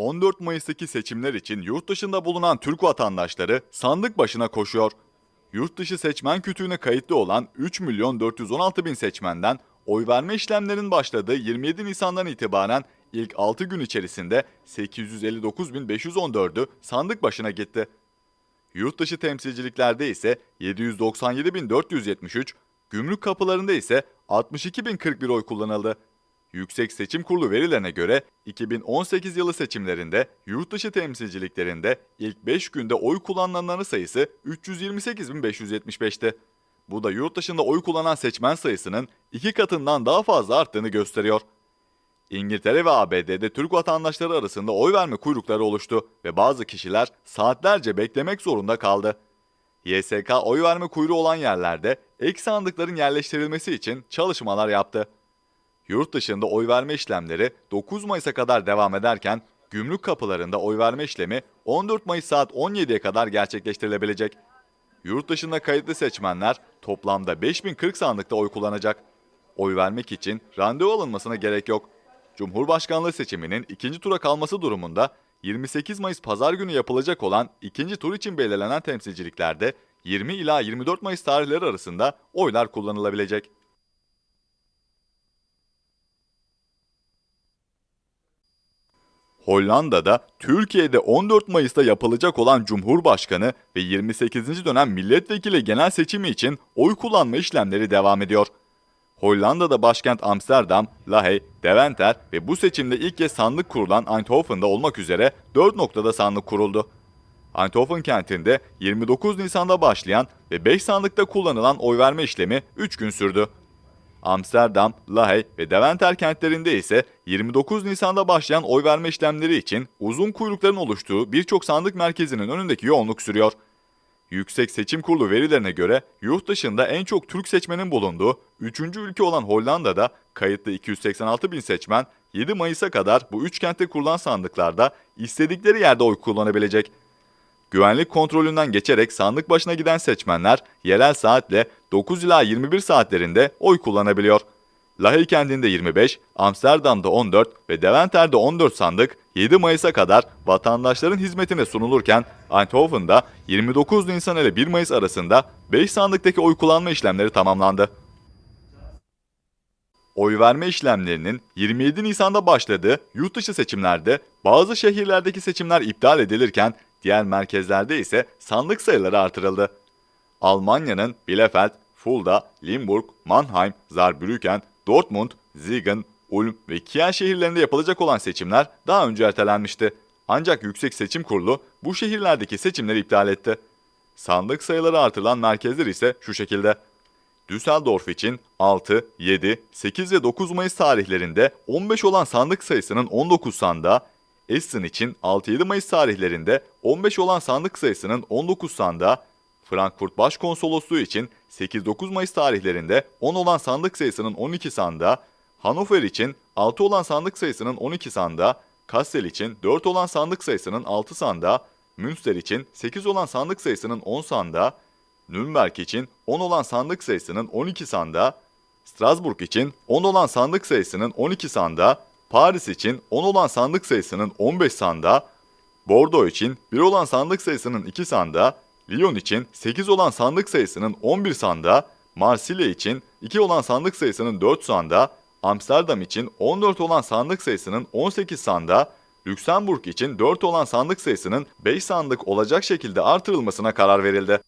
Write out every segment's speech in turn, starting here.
14 Mayıs'taki seçimler için yurt dışında bulunan Türk vatandaşları sandık başına koşuyor. Yurt dışı seçmen kütüğüne kayıtlı olan 3 milyon 416 bin seçmenden oy verme işlemlerinin başladığı 27 Nisan'dan itibaren ilk 6 gün içerisinde 859.514'ü sandık başına gitti. Yurt dışı temsilciliklerde ise 797.473, gümrük kapılarında ise 62.041 oy kullanıldı. Yüksek Seçim Kurulu verilerine göre 2018 yılı seçimlerinde yurt dışı temsilciliklerinde ilk 5 günde oy kullananların sayısı 328.575'ti. Bu da yurt dışında oy kullanan seçmen sayısının iki katından daha fazla arttığını gösteriyor. İngiltere ve ABD'de Türk vatandaşları arasında oy verme kuyrukları oluştu ve bazı kişiler saatlerce beklemek zorunda kaldı. YSK oy verme kuyruğu olan yerlerde ek sandıkların yerleştirilmesi için çalışmalar yaptı. Yurt dışında oy verme işlemleri 9 Mayıs'a kadar devam ederken gümrük kapılarında oy verme işlemi 14 Mayıs saat 17'ye kadar gerçekleştirilebilecek. Yurt dışında kayıtlı seçmenler toplamda 5040 sandıkta oy kullanacak. Oy vermek için randevu alınmasına gerek yok. Cumhurbaşkanlığı seçiminin ikinci tura kalması durumunda 28 Mayıs pazar günü yapılacak olan ikinci tur için belirlenen temsilciliklerde 20 ila 24 Mayıs tarihleri arasında oylar kullanılabilecek. Hollanda'da Türkiye'de 14 Mayıs'ta yapılacak olan Cumhurbaşkanı ve 28. dönem milletvekili genel seçimi için oy kullanma işlemleri devam ediyor. Hollanda'da başkent Amsterdam, Lahey, Deventer ve bu seçimde ilk kez sandık kurulan Eindhoven'da olmak üzere 4 noktada sandık kuruldu. Eindhoven kentinde 29 Nisan'da başlayan ve 5 sandıkta kullanılan oy verme işlemi 3 gün sürdü. Amsterdam, Lahey ve Deventer kentlerinde ise 29 Nisan'da başlayan oy verme işlemleri için uzun kuyrukların oluştuğu birçok sandık merkezinin önündeki yoğunluk sürüyor. Yüksek Seçim Kurulu verilerine göre yurt dışında en çok Türk seçmenin bulunduğu 3. ülke olan Hollanda'da kayıtlı 286 bin seçmen 7 Mayıs'a kadar bu üç kentte kurulan sandıklarda istedikleri yerde oy kullanabilecek. Güvenlik kontrolünden geçerek sandık başına giden seçmenler yerel saatle 9 ila 21 saatlerinde oy kullanabiliyor. Lahey kentinde 25, Amsterdam'da 14 ve Deventer'de 14 sandık 7 Mayıs'a kadar vatandaşların hizmetine sunulurken Eindhoven'da 29 Nisan ile 1 Mayıs arasında 5 sandıktaki oy kullanma işlemleri tamamlandı. Oy verme işlemlerinin 27 Nisan'da başladığı yurt dışı seçimlerde bazı şehirlerdeki seçimler iptal edilirken diğer merkezlerde ise sandık sayıları artırıldı. Almanya'nın Bielefeld, Fulda, Limburg, Mannheim, Saarbrücken, Dortmund, Siegen, Ulm ve Kiel şehirlerinde yapılacak olan seçimler daha önce ertelenmişti. Ancak Yüksek Seçim Kurulu bu şehirlerdeki seçimleri iptal etti. Sandık sayıları artırılan merkezler ise şu şekilde. Düsseldorf için 6, 7, 8 ve 9 Mayıs tarihlerinde 15 olan sandık sayısının 19 sandığa, Essen için 6-7 Mayıs tarihlerinde 15 olan sandık sayısının 19 sandığa, Frankfurt Başkonsolosluğu için 8-9 Mayıs tarihlerinde 10 olan sandık sayısının 12 sandığa, Hannover için 6 olan sandık sayısının 12 sandığa, Kassel için 4 olan sandık sayısının 6 sandığa, Münster için 8 olan sandık sayısının 10 sandığa, Nürnberg için 10 olan sandık sayısının 12 sandığa, Strasbourg için 10 olan sandık sayısının 12 sandığa, Paris için 10 olan sandık sayısının 15 sandığa, Bordeaux için 1 olan sandık sayısının 2 sandığa, Lyon için 8 olan sandık sayısının 11 sandığa, Marsilya için 2 olan sandık sayısının 4 sandığa, Amsterdam için 14 olan sandık sayısının 18 sandığa, Lüksemburg için 4 olan sandık sayısının 5 sandık olacak şekilde artırılmasına karar verildi.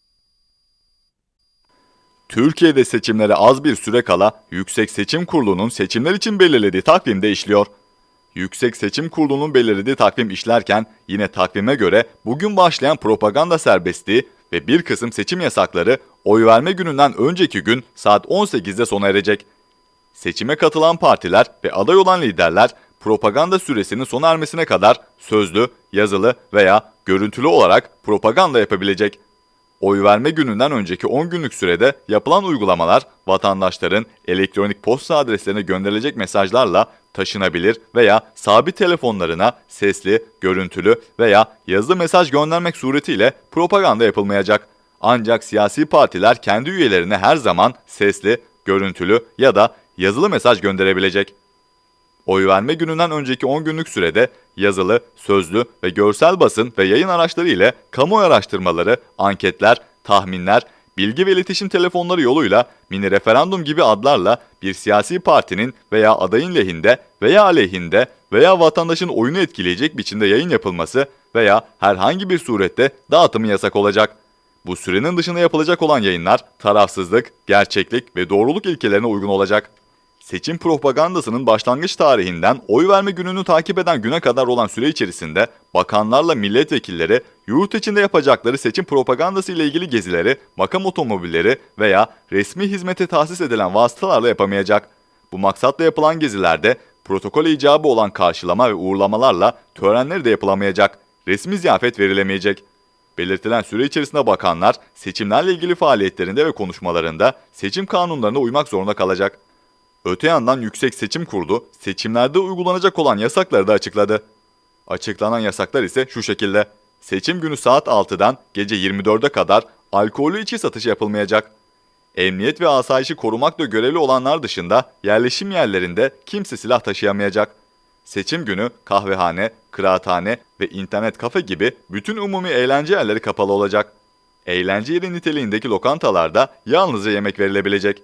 Türkiye'de seçimlere az bir süre kala Yüksek Seçim Kurulu'nun seçimler için belirlediği takvimde işliyor. Yüksek Seçim Kurulu'nun belirlediği takvim işlerken yine takvime göre bugün başlayan propaganda serbestliği ve bir kısım seçim yasakları oy verme gününden önceki gün saat 18'de sona erecek. Seçime katılan partiler ve aday olan liderler propaganda süresinin sona ermesine kadar sözlü, yazılı veya görüntülü olarak propaganda yapabilecek. Oy verme gününden önceki 10 günlük sürede yapılan uygulamalar vatandaşların elektronik posta adreslerine gönderilecek mesajlarla taşınabilir veya sabit telefonlarına sesli, görüntülü veya yazılı mesaj göndermek suretiyle propaganda yapılmayacak. Ancak siyasi partiler kendi üyelerine her zaman sesli, görüntülü ya da yazılı mesaj gönderebilecek. Oy verme gününden önceki 10 günlük sürede yazılı, sözlü ve görsel basın ve yayın araçları ile kamuoyu araştırmaları, anketler, tahminler, bilgi ve iletişim telefonları yoluyla mini referandum gibi adlarla bir siyasi partinin veya adayın lehinde veya aleyhinde veya vatandaşın oyunu etkileyecek biçimde yayın yapılması veya herhangi bir surette dağıtımı yasak olacak. Bu sürenin dışında yapılacak olan yayınlar tarafsızlık, gerçeklik ve doğruluk ilkelerine uygun olacak. Seçim propagandasının başlangıç tarihinden oy verme gününü takip eden güne kadar olan süre içerisinde bakanlarla milletvekilleri yurt içinde yapacakları seçim propagandası ile ilgili gezileri, makam otomobilleri veya resmi hizmete tahsis edilen vasıtalarla yapamayacak. Bu maksatla yapılan gezilerde protokol icabı olan karşılama ve uğurlamalarla törenleri de yapılamayacak. Resmi ziyafet verilemeyecek. Belirtilen süre içerisinde bakanlar seçimlerle ilgili faaliyetlerinde ve konuşmalarında seçim kanunlarına uymak zorunda kalacak. Öte yandan Yüksek Seçim Kurulu seçimlerde uygulanacak olan yasakları da açıkladı. Açıklanan yasaklar ise şu şekilde. Seçim günü saat 6'dan gece 24'e kadar alkollü içki satışı yapılmayacak. Emniyet ve asayişi korumakla görevli olanlar dışında yerleşim yerlerinde kimse silah taşıyamayacak. Seçim günü kahvehane, kıraathane ve internet kafe gibi bütün umumi eğlence yerleri kapalı olacak. Eğlence yeri niteliğindeki lokantalarda yalnızca yemek verilebilecek.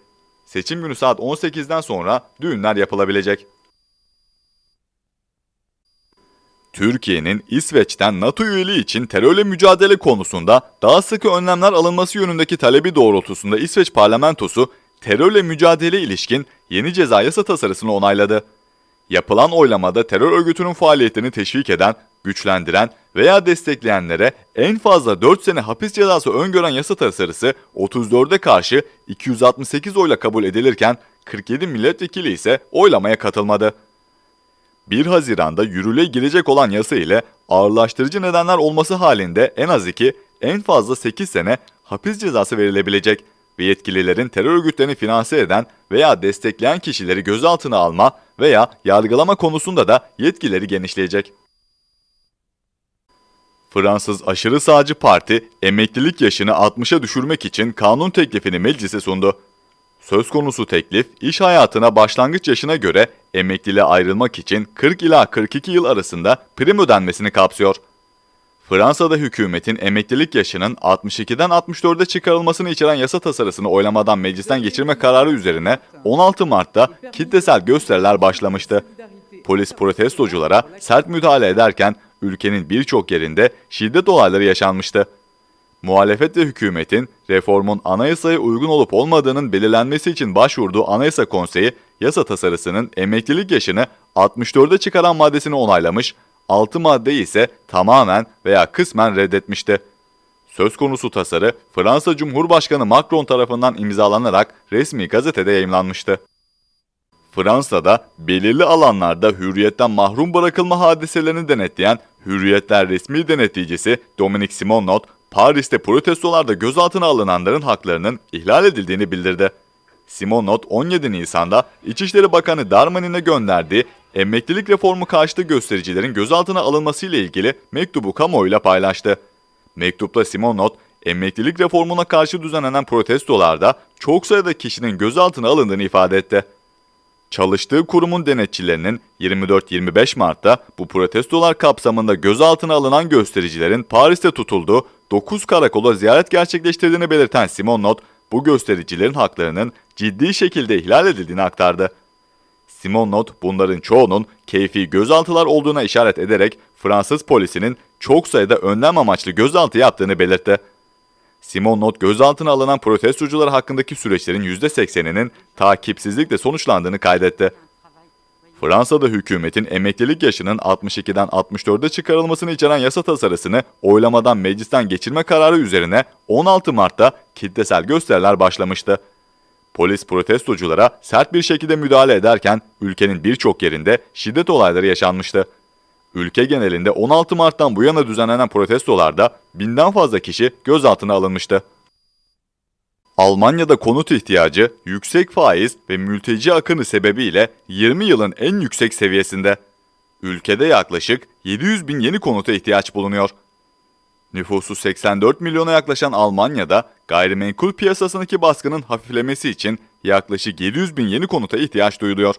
Seçim günü saat 18'den sonra düğünler yapılabilecek. Türkiye'nin İsveç'ten NATO üyeliği için terörle mücadele konusunda daha sıkı önlemler alınması yönündeki talebi doğrultusunda İsveç parlamentosu terörle mücadele ilişkin yeni ceza yasa tasarısını onayladı. Yapılan oylamada terör örgütünün faaliyetlerini teşvik eden, güçlendiren veya destekleyenlere en fazla 4 sene hapis cezası öngören yasa tasarısı 34'e karşı 268 oyla kabul edilirken 47 milletvekili ise oylamaya katılmadı. 1 Haziran'da yürürlüğe girecek olan yasa ile ağırlaştırıcı nedenler olması halinde en az 2, en fazla 8 sene hapis cezası verilebilecek ve yetkililerin terör örgütlerini finanse eden veya destekleyen kişileri gözaltına alma veya yargılama konusunda da yetkileri genişleyecek. Fransız aşırı sağcı parti emeklilik yaşını 60'a düşürmek için kanun teklifini meclise sundu. Söz konusu teklif, iş hayatına başlangıç yaşına göre emekliliğe ayrılmak için 40 ila 42 yıl arasında prim ödenmesini kapsıyor. Fransa'da hükümetin emeklilik yaşının 62'den 64'e çıkarılmasını içeren yasa tasarısını oylamadan meclisten geçirme kararı üzerine 16 Mart'ta kitlesel gösteriler başlamıştı. Polis protestoculara sert müdahale ederken ülkenin birçok yerinde şiddet olayları yaşanmıştı. Muhalefet ve hükümetin reformun anayasaya uygun olup olmadığının belirlenmesi için başvurduğu Anayasa Konseyi yasa tasarısının emeklilik yaşını 64'e çıkaran maddesini onaylamış, 6 maddeyi ise tamamen veya kısmen reddetmişti. Söz konusu tasarı Fransa Cumhurbaşkanı Macron tarafından imzalanarak resmi gazetede yayımlanmıştı. Fransa'da belirli alanlarda hürriyetten mahrum bırakılma hadiselerini denetleyen Hürriyetler resmi denetleyicisi Dominique Simonot, Paris'te protestolarda gözaltına alınanların haklarının ihlal edildiğini bildirdi. Simonot 17 Nisan'da İçişleri Bakanı Darmanin'e gönderdiği emeklilik reformu karşıtı göstericilerin gözaltına alınması ile ilgili mektubu kamuoyuyla paylaştı. Mektupta Simonot, emeklilik reformuna karşı düzenlenen protestolarda çok sayıda kişinin gözaltına alındığını ifade etti. Çalıştığı kurumun denetçilerinin 24-25 Mart'ta bu protestolar kapsamında gözaltına alınan göstericilerin Paris'te tutulduğu 9 karakola ziyaret gerçekleştirdiğini belirten Simon Not, bu göstericilerin haklarının ciddi şekilde ihlal edildiğini aktardı. Simon Not bunların çoğunun keyfi gözaltılar olduğuna işaret ederek Fransız polisinin çok sayıda önlem amaçlı gözaltı yaptığını belirtti. Simon Not gözaltına alınan protestocular hakkındaki süreçlerin %80'inin takipsizlikle sonuçlandığını kaydetti. Fransa'da hükümetin emeklilik yaşının 62'den 64'e çıkarılmasını içeren yasa tasarısını oylamadan meclisten geçirme kararı üzerine 16 Mart'ta kitlesel gösteriler başlamıştı. Polis protestoculara sert bir şekilde müdahale ederken ülkenin birçok yerinde şiddet olayları yaşanmıştı. Ülke genelinde 16 Mart'tan bu yana düzenlenen protestolarda binden fazla kişi gözaltına alınmıştı. Almanya'da konut ihtiyacı yüksek faiz ve mülteci akını sebebiyle 20 yılın en yüksek seviyesinde. Ülkede yaklaşık 700 bin yeni konuta ihtiyaç bulunuyor. Nüfusu 84 milyona yaklaşan Almanya'da gayrimenkul piyasasındaki baskının hafiflemesi için yaklaşık 700 bin yeni konuta ihtiyaç duyuluyor.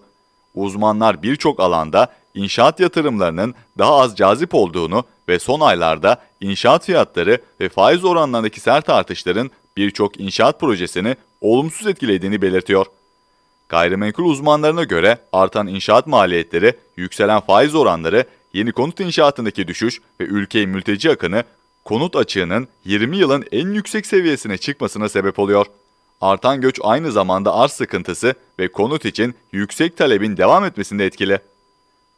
Uzmanlar birçok alanda inşaat yatırımlarının daha az cazip olduğunu ve son aylarda inşaat fiyatları ve faiz oranlarındaki sert artışların birçok inşaat projesini olumsuz etkilediğini belirtiyor. Gayrimenkul uzmanlarına göre artan inşaat maliyetleri, yükselen faiz oranları, yeni konut inşaatındaki düşüş ve ülkeye mülteci akını konut açığının 20 yılın en yüksek seviyesine çıkmasına sebep oluyor. Artan göç aynı zamanda arz sıkıntısı ve konut için yüksek talebin devam etmesinde etkili.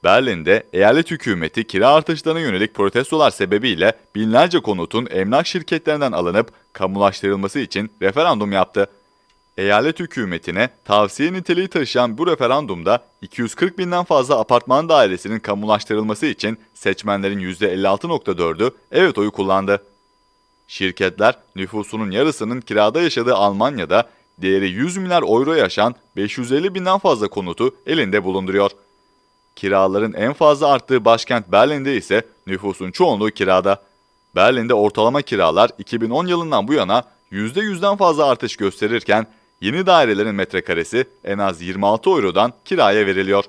Berlin'de eyalet hükümeti kira artışlarına yönelik protestolar sebebiyle binlerce konutun emlak şirketlerinden alınıp kamulaştırılması için referandum yaptı. Eyalet hükümetine tavsiye niteliği taşıyan bu referandumda 240 binden fazla apartman dairesinin kamulaştırılması için seçmenlerin %56.4'ü evet oyu kullandı. Şirketler nüfusunun yarısının kirada yaşadığı Almanya'da değeri 100 milyar euro yaşan 550 binden fazla konutu elinde bulunduruyor. Kiraların en fazla arttığı başkent Berlin'de ise nüfusun çoğunluğu kirada. Berlin'de ortalama kiralar 2010 yılından bu yana %100'den fazla artış gösterirken yeni dairelerin metrekaresi en az 26 eurodan kiraya veriliyor.